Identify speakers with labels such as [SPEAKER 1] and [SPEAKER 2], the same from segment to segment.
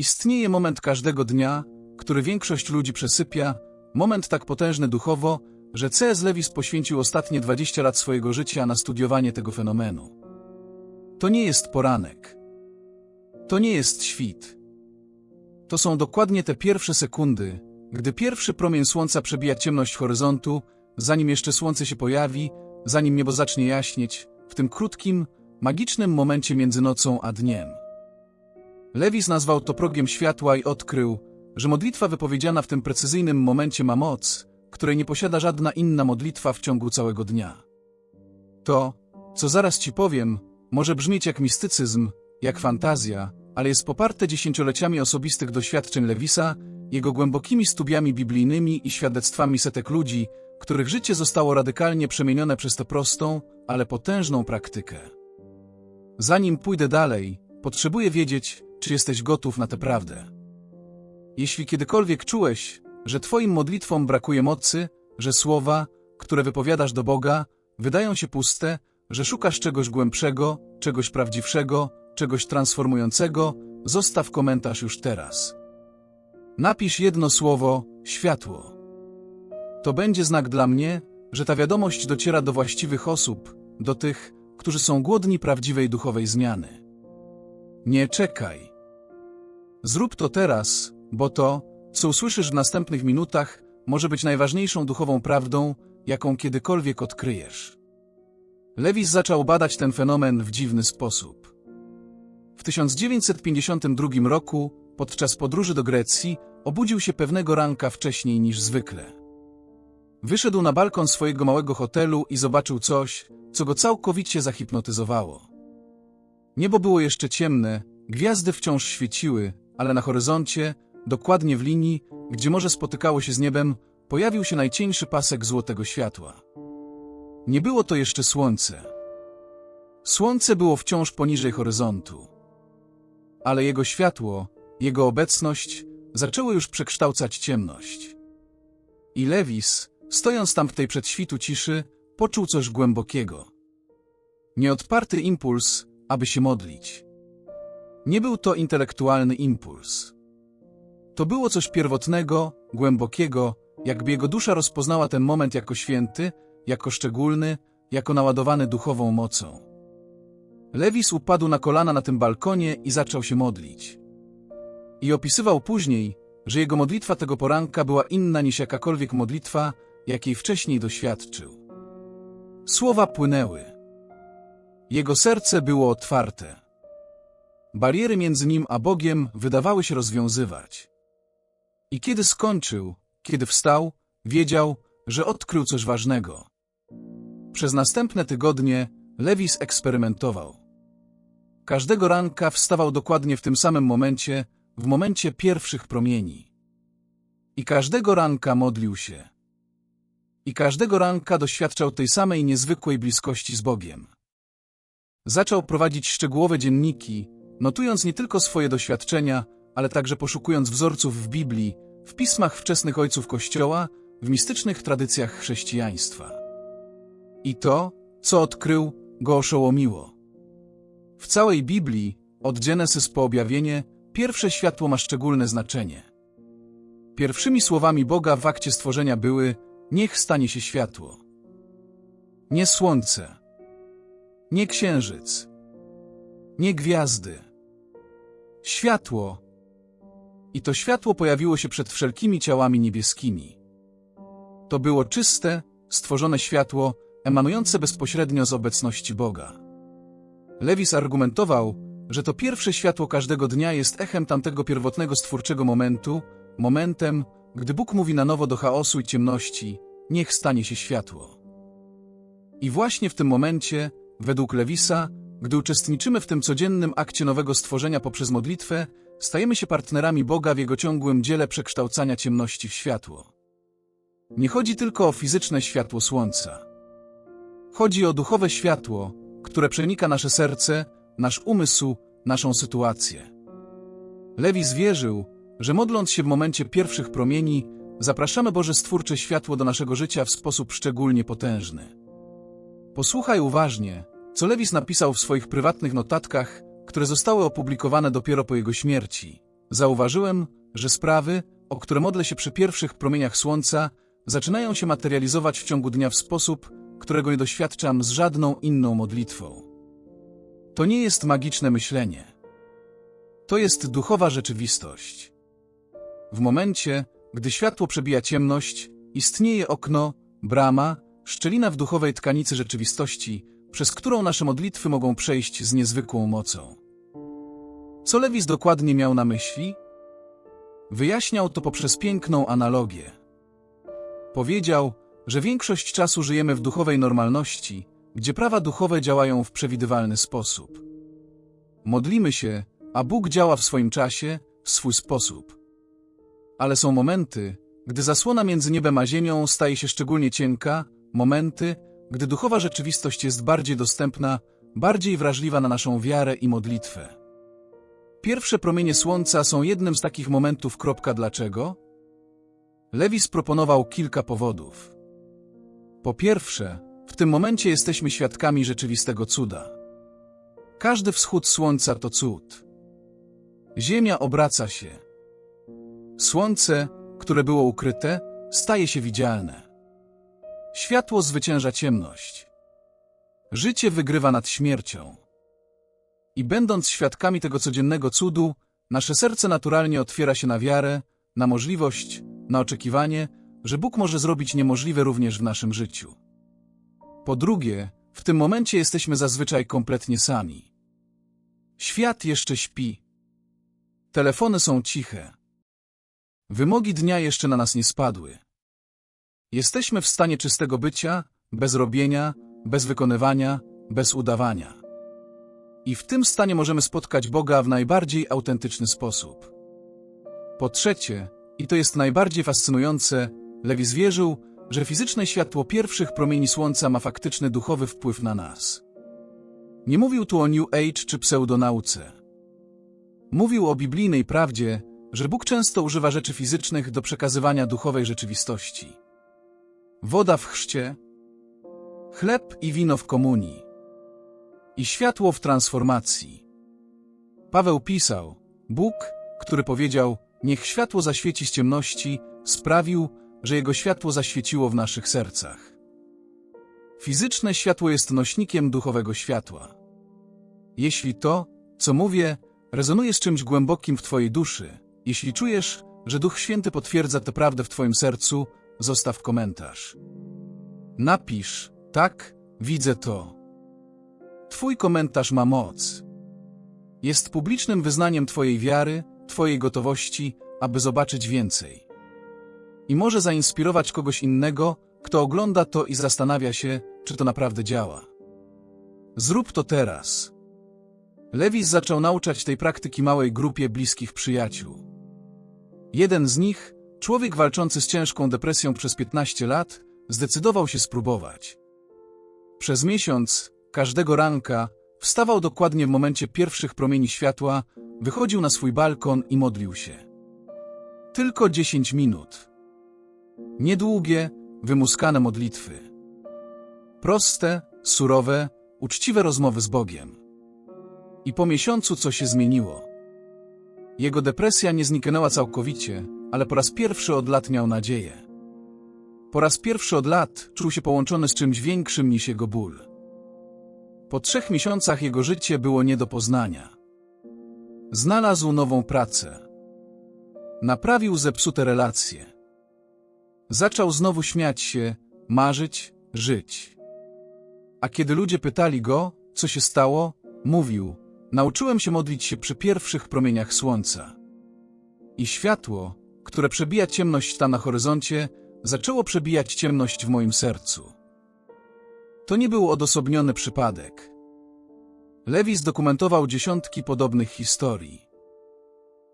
[SPEAKER 1] Istnieje moment każdego dnia, który większość ludzi przesypia, moment tak potężny duchowo, że C.S. Lewis poświęcił ostatnie 20 lat swojego życia na studiowanie tego fenomenu. To nie jest poranek. To nie jest świt. To są dokładnie te pierwsze sekundy, gdy pierwszy promień słońca przebija ciemność horyzontu, zanim jeszcze słońce się pojawi, zanim niebo zacznie jaśnieć, w tym krótkim, magicznym momencie między nocą a dniem. Lewis nazwał to progiem światła i odkrył, że modlitwa wypowiedziana w tym precyzyjnym momencie ma moc, której nie posiada żadna inna modlitwa w ciągu całego dnia. To, co zaraz ci powiem, może brzmieć jak mistycyzm, jak fantazja, ale jest poparte dziesięcioleciami osobistych doświadczeń Lewisa, jego głębokimi studiami biblijnymi i świadectwami setek ludzi, których życie zostało radykalnie przemienione przez tę prostą, ale potężną praktykę. Zanim pójdę dalej, potrzebuję wiedzieć, czy jesteś gotów na tę prawdę. Jeśli kiedykolwiek czułeś, że Twoim modlitwom brakuje mocy, że słowa, które wypowiadasz do Boga, wydają się puste, że szukasz czegoś głębszego, czegoś prawdziwszego, czegoś transformującego, zostaw komentarz już teraz. Napisz jedno słowo światło. To będzie znak dla mnie, że ta wiadomość dociera do właściwych osób, do tych, którzy są głodni prawdziwej duchowej zmiany. Nie czekaj. Zrób to teraz, bo to, co usłyszysz w następnych minutach, może być najważniejszą duchową prawdą, jaką kiedykolwiek odkryjesz. Lewis zaczął badać ten fenomen w dziwny sposób. W 1952 roku, podczas podróży do Grecji, obudził się pewnego ranka wcześniej niż zwykle. Wyszedł na balkon swojego małego hotelu i zobaczył coś, co go całkowicie zahipnotyzowało. Niebo było jeszcze ciemne, gwiazdy wciąż świeciły, ale na horyzoncie, dokładnie w linii, gdzie morze spotykało się z niebem, pojawił się najcieńszy pasek złotego światła. Nie było to jeszcze słońce. Słońce było wciąż poniżej horyzontu. Ale jego światło, jego obecność zaczęły już przekształcać ciemność. I Lewis, stojąc tam w tej przedświtu ciszy, poczuł coś głębokiego. Nieodparty impuls, aby się modlić. Nie był to intelektualny impuls. To było coś pierwotnego, głębokiego, jakby jego dusza rozpoznała ten moment jako święty, jako szczególny, jako naładowany duchową mocą. Lewis upadł na kolana na tym balkonie i zaczął się modlić. I opisywał później, że jego modlitwa tego poranka była inna niż jakakolwiek modlitwa, jakiej wcześniej doświadczył. Słowa płynęły. Jego serce było otwarte. Bariery między nim a Bogiem wydawały się rozwiązywać. I kiedy skończył, kiedy wstał, wiedział, że odkrył coś ważnego. Przez następne tygodnie Lewis eksperymentował. Każdego ranka wstawał dokładnie w tym samym momencie, w momencie pierwszych promieni. I każdego ranka modlił się. I każdego ranka doświadczał tej samej niezwykłej bliskości z Bogiem. Zaczął prowadzić szczegółowe dzienniki, notując nie tylko swoje doświadczenia, ale także poszukując wzorców w Biblii, w pismach wczesnych ojców Kościoła, w mistycznych tradycjach chrześcijaństwa. I to, co odkrył, go oszołomiło. W całej Biblii, od Genesis po objawienie, pierwsze światło ma szczególne znaczenie. Pierwszymi słowami Boga w akcie stworzenia były niech stanie się światło. Nie słońce, nie księżyc, nie gwiazdy. Światło. I to światło pojawiło się przed wszelkimi ciałami niebieskimi. To było czyste, stworzone światło, emanujące bezpośrednio z obecności Boga. Lewis argumentował, że to pierwsze światło każdego dnia jest echem tamtego pierwotnego stwórczego momentu, momentem, gdy Bóg mówi na nowo do chaosu i ciemności, niech stanie się światło. I właśnie w tym momencie, według Lewisa, gdy uczestniczymy w tym codziennym akcie nowego stworzenia poprzez modlitwę, stajemy się partnerami Boga w Jego ciągłym dziele przekształcania ciemności w światło. Nie chodzi tylko o fizyczne światło słońca. Chodzi o duchowe światło, które przenika nasze serce, nasz umysł, naszą sytuację. Lewis wierzył, że modląc się w momencie pierwszych promieni, zapraszamy Boże Stwórcze światło do naszego życia w sposób szczególnie potężny. Posłuchaj uważnie, co Lewis napisał w swoich prywatnych notatkach, które zostały opublikowane dopiero po jego śmierci, zauważyłem, że sprawy, o które modlę się przy pierwszych promieniach słońca, zaczynają się materializować w ciągu dnia w sposób, którego nie doświadczam z żadną inną modlitwą. To nie jest magiczne myślenie. To jest duchowa rzeczywistość. W momencie, gdy światło przebija ciemność, istnieje okno, brama, szczelina w duchowej tkanicy rzeczywistości, przez którą nasze modlitwy mogą przejść z niezwykłą mocą. Co Lewis dokładnie miał na myśli? Wyjaśniał to poprzez piękną analogię. Powiedział, że większość czasu żyjemy w duchowej normalności, gdzie prawa duchowe działają w przewidywalny sposób. Modlimy się, a Bóg działa w swoim czasie, w swój sposób. Ale są momenty, gdy zasłona między niebem a ziemią staje się szczególnie cienka, momenty, gdy duchowa rzeczywistość jest bardziej dostępna, bardziej wrażliwa na naszą wiarę i modlitwę. Pierwsze promienie słońca są jednym z takich momentów. Dlaczego? Lewis proponował kilka powodów. Po pierwsze, w tym momencie jesteśmy świadkami rzeczywistego cuda. Każdy wschód słońca to cud. Ziemia obraca się. Słońce, które było ukryte, staje się widzialne. Światło zwycięża ciemność. Życie wygrywa nad śmiercią. I będąc świadkami tego codziennego cudu, nasze serce naturalnie otwiera się na wiarę, na możliwość, na oczekiwanie, że Bóg może zrobić niemożliwe również w naszym życiu. Po drugie, w tym momencie jesteśmy zazwyczaj kompletnie sami. Świat jeszcze śpi. Telefony są ciche. Wymogi dnia jeszcze na nas nie spadły. Jesteśmy w stanie czystego bycia, bez robienia, bez wykonywania, bez udawania. I w tym stanie możemy spotkać Boga w najbardziej autentyczny sposób. Po trzecie, i to jest najbardziej fascynujące, Lewis wierzył, że fizyczne światło pierwszych promieni słońca ma faktyczny duchowy wpływ na nas. Nie mówił tu o New Age czy pseudonauce. Mówił o biblijnej prawdzie, że Bóg często używa rzeczy fizycznych do przekazywania duchowej rzeczywistości. Woda w chrzcie, chleb i wino w komunii i światło w transformacji. Paweł pisał, Bóg, który powiedział, niech światło zaświeci z ciemności, sprawił, że jego światło zaświeciło w naszych sercach. Fizyczne światło jest nośnikiem duchowego światła. Jeśli to, co mówię, rezonuje z czymś głębokim w Twojej duszy, jeśli czujesz, że Duch Święty potwierdza tę prawdę w Twoim sercu, zostaw komentarz. Napisz, tak, widzę to. Twój komentarz ma moc. Jest publicznym wyznaniem Twojej wiary, Twojej gotowości, aby zobaczyć więcej. I może zainspirować kogoś innego, kto ogląda to i zastanawia się, czy to naprawdę działa. Zrób to teraz. Lewis zaczął nauczać tej praktyki małej grupie bliskich przyjaciół. Jeden z nich, człowiek walczący z ciężką depresją przez 15 lat, zdecydował się spróbować. Przez miesiąc, każdego ranka, wstawał dokładnie w momencie pierwszych promieni światła, wychodził na swój balkon i modlił się. Tylko 10 minut. Niedługie, wymuskane modlitwy. Proste, surowe, uczciwe rozmowy z Bogiem. I po miesiącu co się zmieniło. Jego depresja nie zniknęła całkowicie, ale po raz pierwszy od lat miał nadzieję. Po raz pierwszy od lat czuł się połączony z czymś większym niż jego ból. Po trzech miesiącach jego życie było nie do poznania. Znalazł nową pracę. Naprawił zepsute relacje. Zaczął znowu śmiać się, marzyć, żyć. A kiedy ludzie pytali go, co się stało, mówił, nauczyłem się modlić się przy pierwszych promieniach słońca. I światło, które przebija ciemność tam na horyzoncie, zaczęło przebijać ciemność w moim sercu. To nie był odosobniony przypadek. Lewis dokumentował dziesiątki podobnych historii.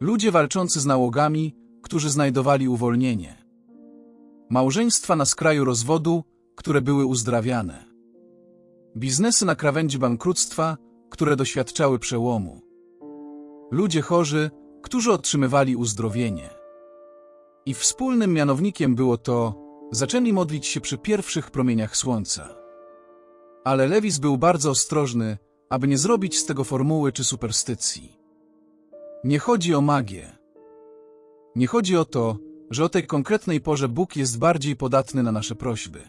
[SPEAKER 1] Ludzie walczący z nałogami, którzy znajdowali uwolnienie. Małżeństwa na skraju rozwodu, które były uzdrawiane. Biznesy na krawędzi bankructwa, które doświadczały przełomu. Ludzie chorzy, którzy otrzymywali uzdrowienie. I wspólnym mianownikiem było to, zaczęli modlić się przy pierwszych promieniach słońca. Ale Lewis był bardzo ostrożny, aby nie zrobić z tego formuły czy superstycji. Nie chodzi o magię. Nie chodzi o to, że o tej konkretnej porze Bóg jest bardziej podatny na nasze prośby.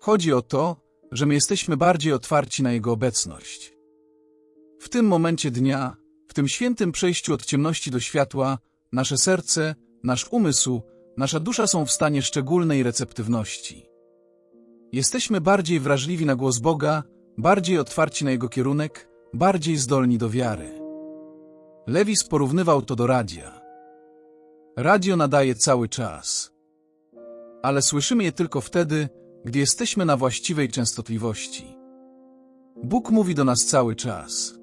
[SPEAKER 1] Chodzi o to, że my jesteśmy bardziej otwarci na Jego obecność. W tym momencie dnia, w tym świętym przejściu od ciemności do światła, nasze serce, nasz umysł, nasza dusza są w stanie szczególnej receptywności. Jesteśmy bardziej wrażliwi na głos Boga, bardziej otwarci na Jego kierunek, bardziej zdolni do wiary. Lewis porównywał to do radia. Radio nadaje cały czas. Ale słyszymy je tylko wtedy, gdy jesteśmy na właściwej częstotliwości. Bóg mówi do nas cały czas.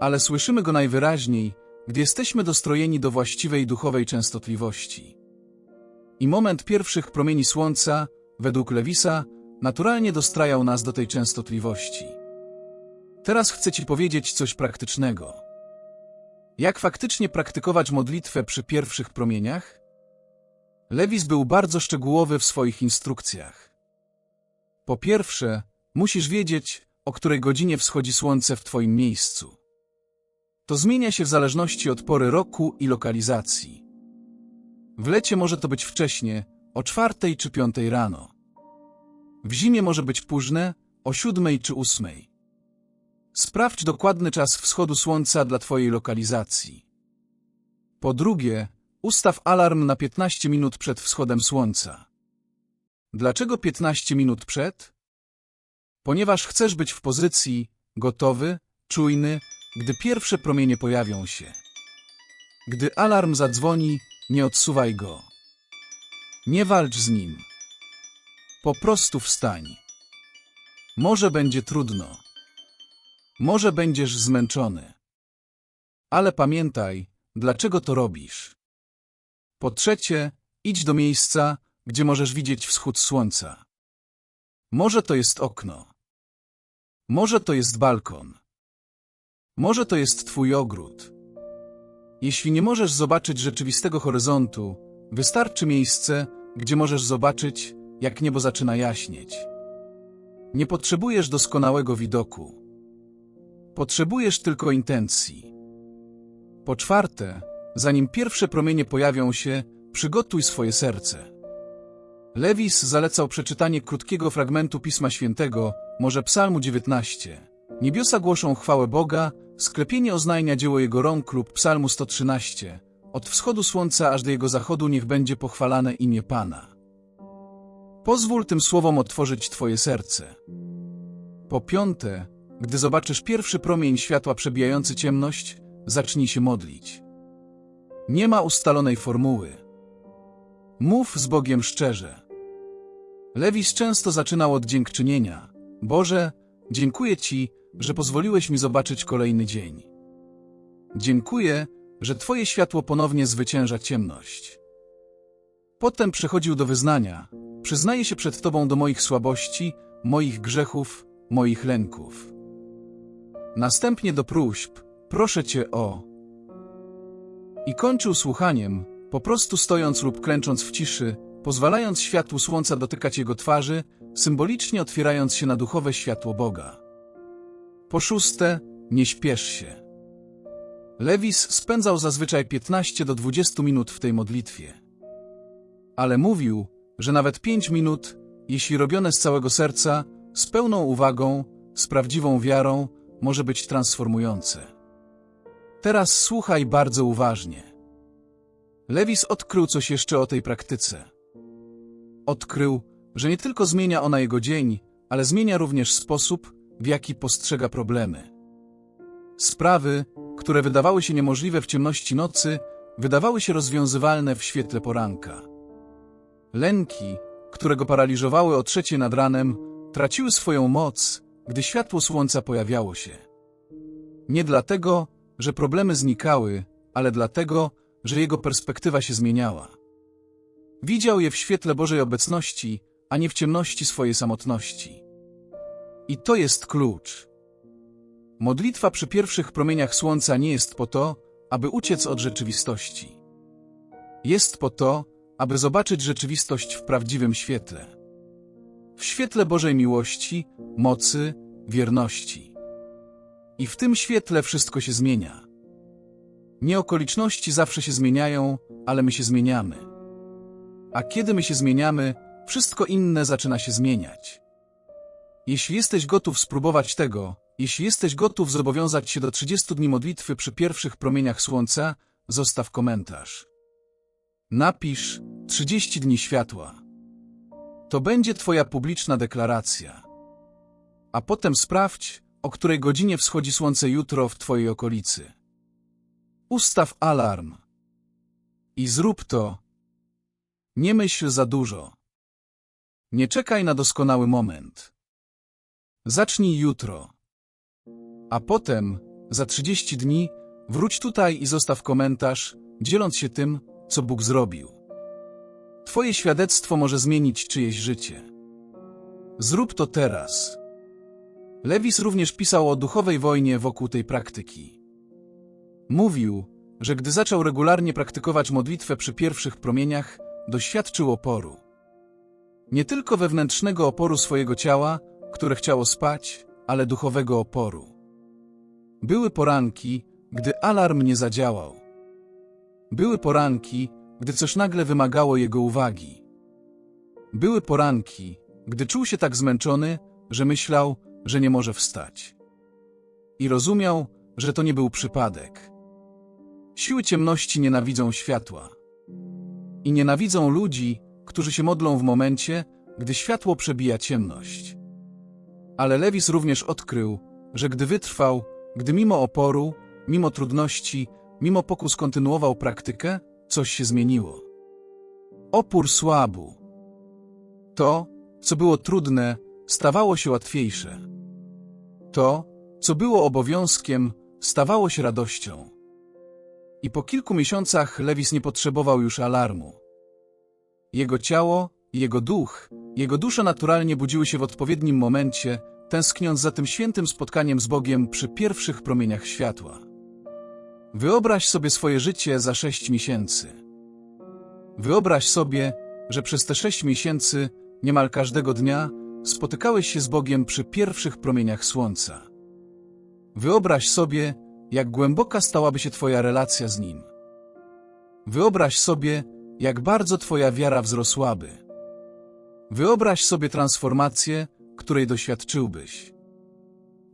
[SPEAKER 1] Ale słyszymy Go najwyraźniej, gdy jesteśmy dostrojeni do właściwej duchowej częstotliwości. I moment pierwszych promieni słońca, według Lewisa, naturalnie dostrajał nas do tej częstotliwości. Teraz chcę Ci powiedzieć coś praktycznego. Jak faktycznie praktykować modlitwę przy pierwszych promieniach? Lewis był bardzo szczegółowy w swoich instrukcjach. Po pierwsze, musisz wiedzieć, o której godzinie wschodzi słońce w Twoim miejscu. To zmienia się w zależności od pory roku i lokalizacji. W lecie może to być wcześnie, o czwartej czy piątej rano. W zimie może być późne, o siódmej czy ósmej. Sprawdź dokładny czas wschodu słońca dla Twojej lokalizacji. Po drugie, ustaw alarm na 15 minut przed wschodem słońca. Dlaczego 15 minut przed? Ponieważ chcesz być w pozycji, gotowy, czujny, gdy pierwsze promienie pojawią się. Gdy alarm zadzwoni, nie odsuwaj go. Nie walcz z nim. Po prostu wstań. Może będzie trudno. Może będziesz zmęczony. Ale pamiętaj, dlaczego to robisz. Po trzecie, idź do miejsca, gdzie możesz widzieć wschód słońca. Może to jest okno. Może to jest balkon. Może to jest twój ogród. Jeśli nie możesz zobaczyć rzeczywistego horyzontu, wystarczy miejsce, gdzie możesz zobaczyć, jak niebo zaczyna jaśnieć. Nie potrzebujesz doskonałego widoku. Potrzebujesz tylko intencji. Po czwarte, zanim pierwsze promienie pojawią się, przygotuj swoje serce. Lewis zalecał przeczytanie krótkiego fragmentu Pisma Świętego, może Psalmu 19. Niebiosa głoszą chwałę Boga, sklepienie oznajmia dzieło Jego rąk lub Psalmu 113. Od wschodu słońca aż do jego zachodu niech będzie pochwalane imię Pana. Pozwól tym słowom otworzyć Twoje serce. Po piąte, gdy zobaczysz pierwszy promień światła przebijający ciemność, zacznij się modlić. Nie ma ustalonej formuły. Mów z Bogiem szczerze. Lewis często zaczynał od dziękczynienia. Boże, dziękuję Ci, że pozwoliłeś mi zobaczyć kolejny dzień. Dziękuję, że Twoje światło ponownie zwycięża ciemność. Potem przechodził do wyznania. Przyznaję się przed Tobą do moich słabości, moich grzechów, moich lęków. Następnie do próśb, proszę Cię o. I kończył słuchaniem, po prostu stojąc lub klęcząc w ciszy, pozwalając światłu słońca dotykać jego twarzy, symbolicznie otwierając się na duchowe światło Boga. Po szóste, nie śpiesz się. Lewis spędzał zazwyczaj 15 do 20 minut w tej modlitwie. Ale mówił, że nawet 5 minut, jeśli robione z całego serca, z pełną uwagą, z prawdziwą wiarą, może być transformujące. Teraz słuchaj bardzo uważnie. Lewis odkrył coś jeszcze o tej praktyce. Odkrył, że nie tylko zmienia ona jego dzień, ale zmienia również sposób, w jaki postrzega problemy. Sprawy, które wydawały się niemożliwe w ciemności nocy, wydawały się rozwiązywalne w świetle poranka. Lęki, które go paraliżowały o trzeciej nad ranem, traciły swoją moc, gdy światło słońca pojawiało się. Nie dlatego, że problemy znikały, ale dlatego, że jego perspektywa się zmieniała. Widział je w świetle Bożej obecności, a nie w ciemności swojej samotności. I to jest klucz. Modlitwa przy pierwszych promieniach słońca nie jest po to, aby uciec od rzeczywistości. Jest po to, aby zobaczyć rzeczywistość w prawdziwym świetle. W świetle Bożej miłości, mocy, wierności. I w tym świetle wszystko się zmienia. Nie okoliczności zawsze się zmieniają, ale my się zmieniamy. A kiedy my się zmieniamy, wszystko inne zaczyna się zmieniać. Jeśli jesteś gotów spróbować tego, jeśli jesteś gotów zobowiązać się do 30 dni modlitwy przy pierwszych promieniach słońca, zostaw komentarz. Napisz 30 dni światła. To będzie Twoja publiczna deklaracja. A potem sprawdź, o której godzinie wschodzi słońce jutro w Twojej okolicy. Ustaw alarm. I zrób to. Nie myśl za dużo. Nie czekaj na doskonały moment. Zacznij jutro. A potem, za 30 dni, wróć tutaj i zostaw komentarz, dzieląc się tym, co Bóg zrobił. Twoje świadectwo może zmienić czyjeś życie. Zrób to teraz. Lewis również pisał o duchowej wojnie wokół tej praktyki. Mówił, że gdy zaczął regularnie praktykować modlitwę przy pierwszych promieniach, doświadczył oporu. Nie tylko wewnętrznego oporu swojego ciała, które chciało spać, ale duchowego oporu. Były poranki, gdy alarm nie zadziałał. Były poranki, gdy coś nagle wymagało jego uwagi. Były poranki, gdy czuł się tak zmęczony, że myślał, że nie może wstać. I rozumiał, że to nie był przypadek. Siły ciemności nienawidzą światła. I nienawidzą ludzi, którzy się modlą w momencie, gdy światło przebija ciemność. Ale Lewis również odkrył, że gdy wytrwał, gdy mimo oporu, mimo trudności, mimo pokus kontynuował praktykę, coś się zmieniło. Opór słabu. To, co było trudne, stawało się łatwiejsze. To, co było obowiązkiem, stawało się radością. I po kilku miesiącach Lewis nie potrzebował już alarmu. Jego ciało, jego duch, jego dusza naturalnie budziły się w odpowiednim momencie, tęskniąc za tym świętym spotkaniem z Bogiem przy pierwszych promieniach światła. Wyobraź sobie swoje życie za sześć miesięcy. Wyobraź sobie, że przez te sześć miesięcy, niemal każdego dnia, spotykałeś się z Bogiem przy pierwszych promieniach słońca. Wyobraź sobie, jak głęboka stałaby się Twoja relacja z Nim. Wyobraź sobie, jak bardzo Twoja wiara wzrosłaby. Wyobraź sobie transformację, której doświadczyłbyś.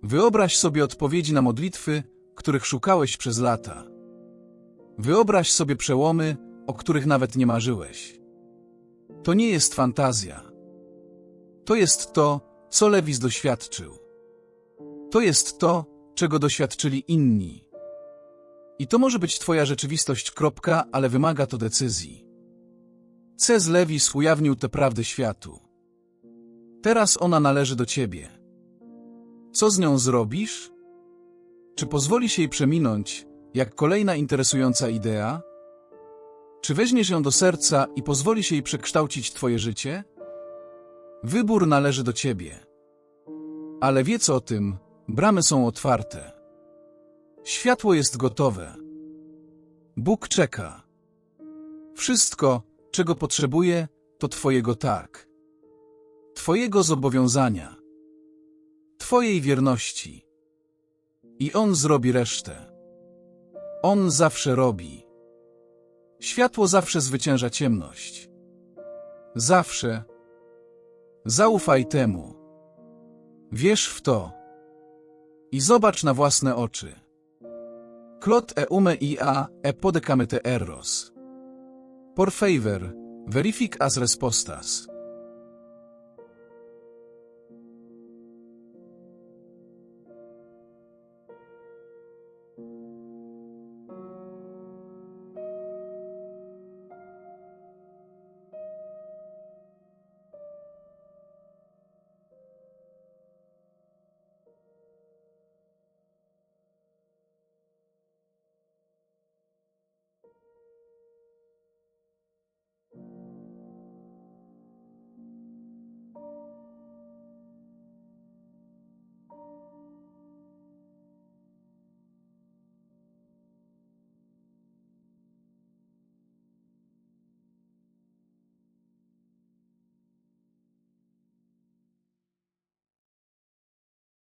[SPEAKER 1] Wyobraź sobie odpowiedzi na modlitwy, których szukałeś przez lata. Wyobraź sobie przełomy, o których nawet nie marzyłeś. To nie jest fantazja. To jest to, co Lewis doświadczył. To jest to, czego doświadczyli inni. I to może być Twoja rzeczywistość, kropka, ale wymaga to decyzji. Cez Lewis ujawnił tę prawdę światu. Teraz ona należy do Ciebie. Co z nią zrobisz? Czy pozwolisz jej przeminąć, jak kolejna interesująca idea? Czy weźmiesz ją do serca i pozwolisz jej przekształcić Twoje życie? Wybór należy do Ciebie. Ale wiedz o tym, bramy są otwarte. Światło jest gotowe. Bóg czeka. Wszystko, czego potrzebuje, to Twojego tak. Twojego zobowiązania. Twojej wierności. I On zrobi resztę. On zawsze robi. Światło zawsze zwycięża ciemność. Zawsze. Zaufaj temu. Wierz w to. I zobacz na własne oczy. Klot eume ia e podecame te erros. Por favor, verific as respostas.